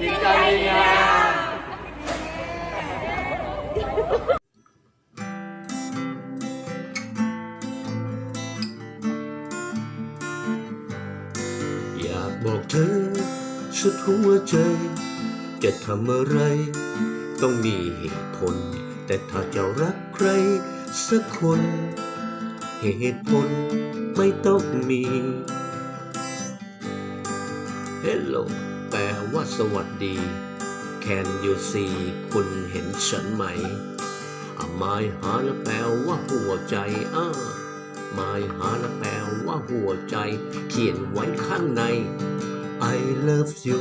จิตใจงามอยากบอกเธอสุดหัวใจ จะทำอะไร ต้องมีเหตุผล แต่ถ้าจะรักใครสักคน เหตุผลไม่ต้องมี Hello แปลว่าสวัสดี Can you see คุณเห็นฉันไหม My heart แปลว่าหัวใจอ่า My heart แปลว่าหัวใจ เขียนไว้ข้างใน I love you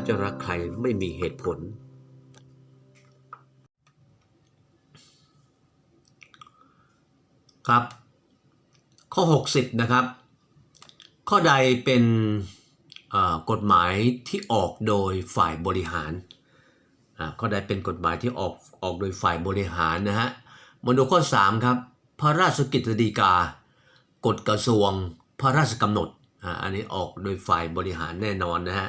าจะรักใครไม่มีเหตุผล ครับ ข้อ 60 นะครับ ข้อใดเป็นกฎหมายที่ออกโดยฝ่ายบริหารข้อใดเป็นกฎหมายที่ออกออกโดยฝ่ายบริหารนะฮะมาดูข้อ 3 ครับ พระราชกิจฎีกา กฎกระทรวง พระราชกำหนดอันนี้ออกโดยฝ่ายบริหารแน่นอนนะฮะ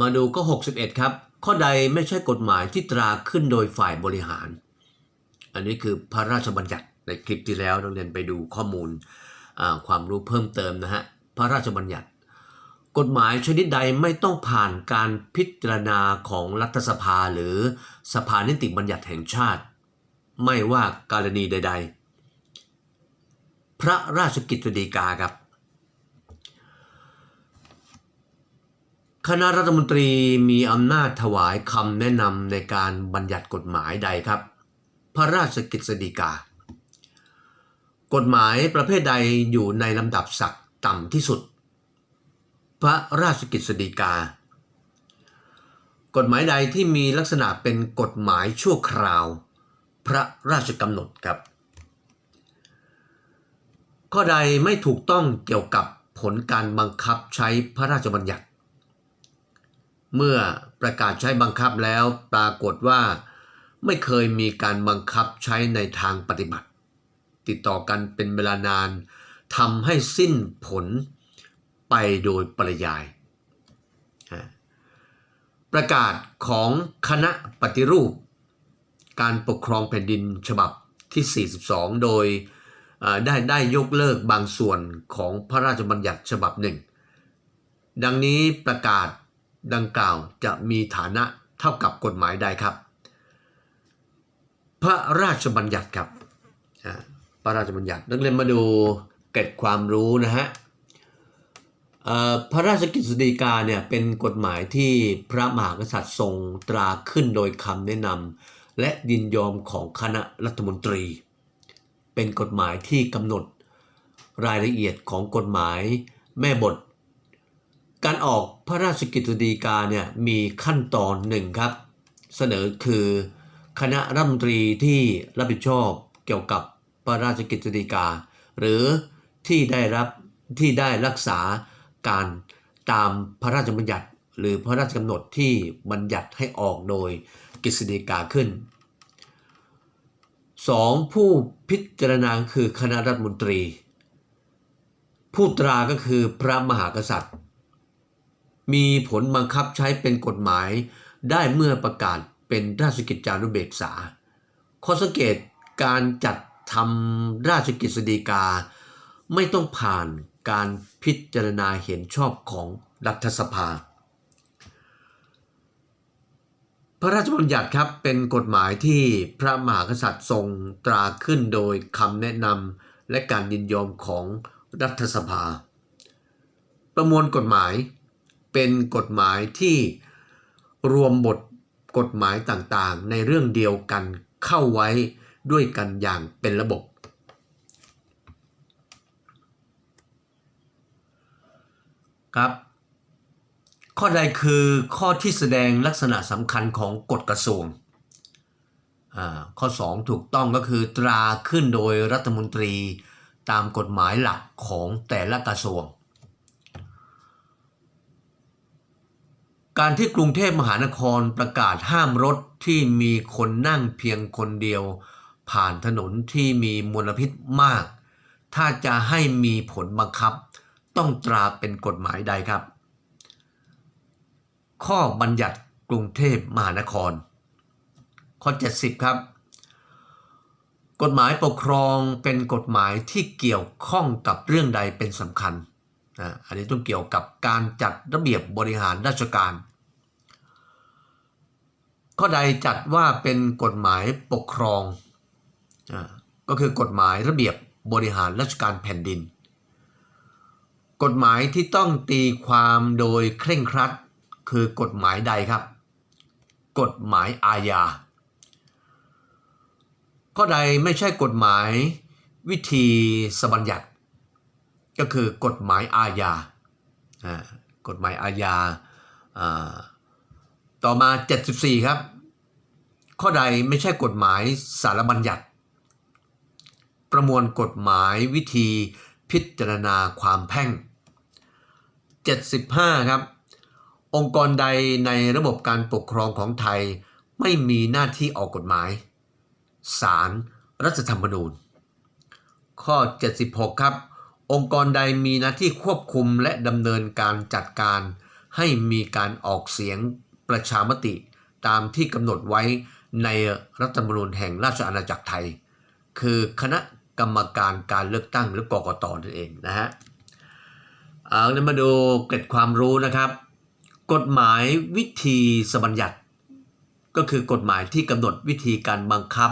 มาดูก็ 61 ครับ ข้อใดไม่ใช่กฎหมายที่ตราขึ้นโดยฝ่ายบริหาร อันนี้คือพระราชบัญญัติในคลิปที่แล้วนักเรียนไปดูข้อมูลความรู้เพิ่มเติมนะฮะพระราชบัญญัติ กฎหมายชนิดใดไม่ต้องผ่านการพิจารณาของรัฐสภาหรือสภานิติบัญญัติแห่งชาติ ไม่ว่าการณีใด ๆ พระราชกิจฎีกาครับ คณะรัฐมนตรีมีอำนาจถวายคำแนะนำในการบัญญัติกฎหมายใดครับ พระราชกฤษฎีกา กฎหมายประเภทใดอยู่ในลำดับศักดิ์ต่ำที่สุด พระราชกฤษฎีกา กฎหมายใดที่มีลักษณะเป็นกฎหมายชั่วคราว พระราชกำหนดครับ ข้อใดไม่ถูกต้องเกี่ยวกับผลการบังคับใช้พระราชบัญญัติ เมื่อประกาศใช้บังคับแล้วปรากฏว่าไม่เคยมีการบังคับใช้ในทางปฏิบัติ ติดต่อกันเป็นเวลานานทำให้สิ้นผลไปโดยปริยาย ประกาศของคณะปฏิรูป การปกครองแผ่นดินฉบับที่ 42 โดยเอ่อได้ได้ยกเลิกบางส่วนของพระราชบัญญัติฉบับหนึ่ง ดังนี้ประกาศ ดังกล่าวจะมีฐานะเท่ากับกฎหมายใดครับ พระราชบัญญัติครับพระราชบัญญัตินักเรียนมาดูเก็ดความรู้นะฮะพระราชกฤษฎีกาเนี่ยเป็นกฎหมายที่พระมหากษัตริย์ทรงตราขึ้นโดยคำแนะนำและยินยอมของคณะรัฐมนตรี เป็นกฎหมายที่กำหนดรายละเอียดของกฎหมายแม่บท การออกพระราชกิจฎีกาเนี่ยมีขั้นตอนหนึ่งครับ เสนอคือคณะรัฐมนตรีที่รับผิดชอบเกี่ยวกับพระราชกิจฎีกา หรือที่ได้รับที่ได้รักษาการตามพระราชบัญญัติ หรือพระราชกำหนดที่บัญญัติให้ออกโดยกฤษฎีกาขึ้น 2. ผู้พิจารณาคือคณะรัฐมนตรี ผู้ตราก็คือพระมหากษัตริย์ มีผลบังคับใช้เป็นกฎหมายได้เมื่อประกาศเป็นราชกิจจานุเบกษา ข้อสังเกตการจัดทำราชกิจสฎีกา ไม่ต้องผ่านการพิจารณาเห็นชอบของรัฐสภา พระราชบัญญัติครับเป็นกฎหมายที่พระมหากษัตริย์ทรงตราขึ้นโดยคำแนะนำและการยินยอมของรัฐสภา ประมวลกฎหมาย เป็นกฎหมายที่รวมบทกฎหมายต่างๆ ในเรื่องเดียวกันเข้าไว้ด้วยกันอย่างเป็นระบบ ครับ ข้อใดคือข้อที่แสดงลักษณะสำคัญของกฎกระทรวง ข้อ 2 ถูกต้องก็คือตราขึ้นโดยรัฐมนตรีตามกฎหมายหลักของแต่ละกระทรวง การที่กรุงเทพมหานครประกาศห้ามรถที่มีคนนั่งเพียงคนเดียว ผ่านถนนที่มีมลพิษมาก ถ้าจะให้มีผลบังคับ ต้องตราเป็นกฎหมายใดครับ ข้อบัญญัติกรุงเทพมหานคร ข้อ 70 ครับ กฎหมายปกครองเป็นกฎหมายที่เกี่ยวข้องกับเรื่องใดเป็นสำคัญ อ่าอันนี้ต้องเกี่ยวกับการจัดระเบียบบริหารราชการ ข้อใดจัดว่าเป็นกฎหมายปกครองอาก็คือกฎหมายระเบียบบริหารราชการแผ่นดิน กฎหมายที่ต้องตีความโดยเคร่งครัด คือกฎหมายใดครับ กฎหมายอาญาข้อใดไม่ใช่กฎหมายวิธีสบัญญัติ ก็คือกฎหมายอาญากฎหมายอาญาอ่าต่อมา 74 ครับ ข้อใดไม่ใช่กฎหมายสารบัญญัติ ประมวลกฎหมายวิธีพิจารณาความแพ่ง 75 ครับ องค์กรใดในระบบการปกครองของไทยไม่มีหน้าที่ออกกฎหมายศาลรัฐธรรมนูญ ข้อ 76 ครับ องค์กรใดมีหน้าที่ควบคุมและดำเนินการจัดการ ให้มีการออกเสียงประชามติ ตามที่กำหนดไว้ในรัฐธรรมนูญแห่งราชอาณาจักรไทย คือคณะกรรมการการเลือกตั้งหรือกกตนั่นเองนะฮะเอาเดี๋ยมาดูเกร็ดความรู้นะครับ กฎหมายวิธีสบัญญัติ ก็คือกฎหมายที่กำหนดวิธีการบังคับ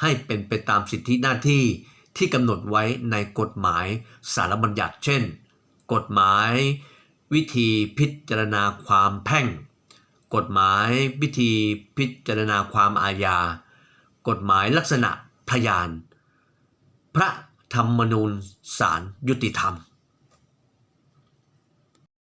ให้เป็นไปตามสิทธิหน้าที่ ที่กำหนดไว้ในกฎหมายสารบัญญัติ เช่น กฎหมายวิธีพิจารณาความแพ่ง กฎหมายวิธีพิจารณาความอาญา กฎหมายลักษณะพยาน พระธรรมนูญสารยุติธรรม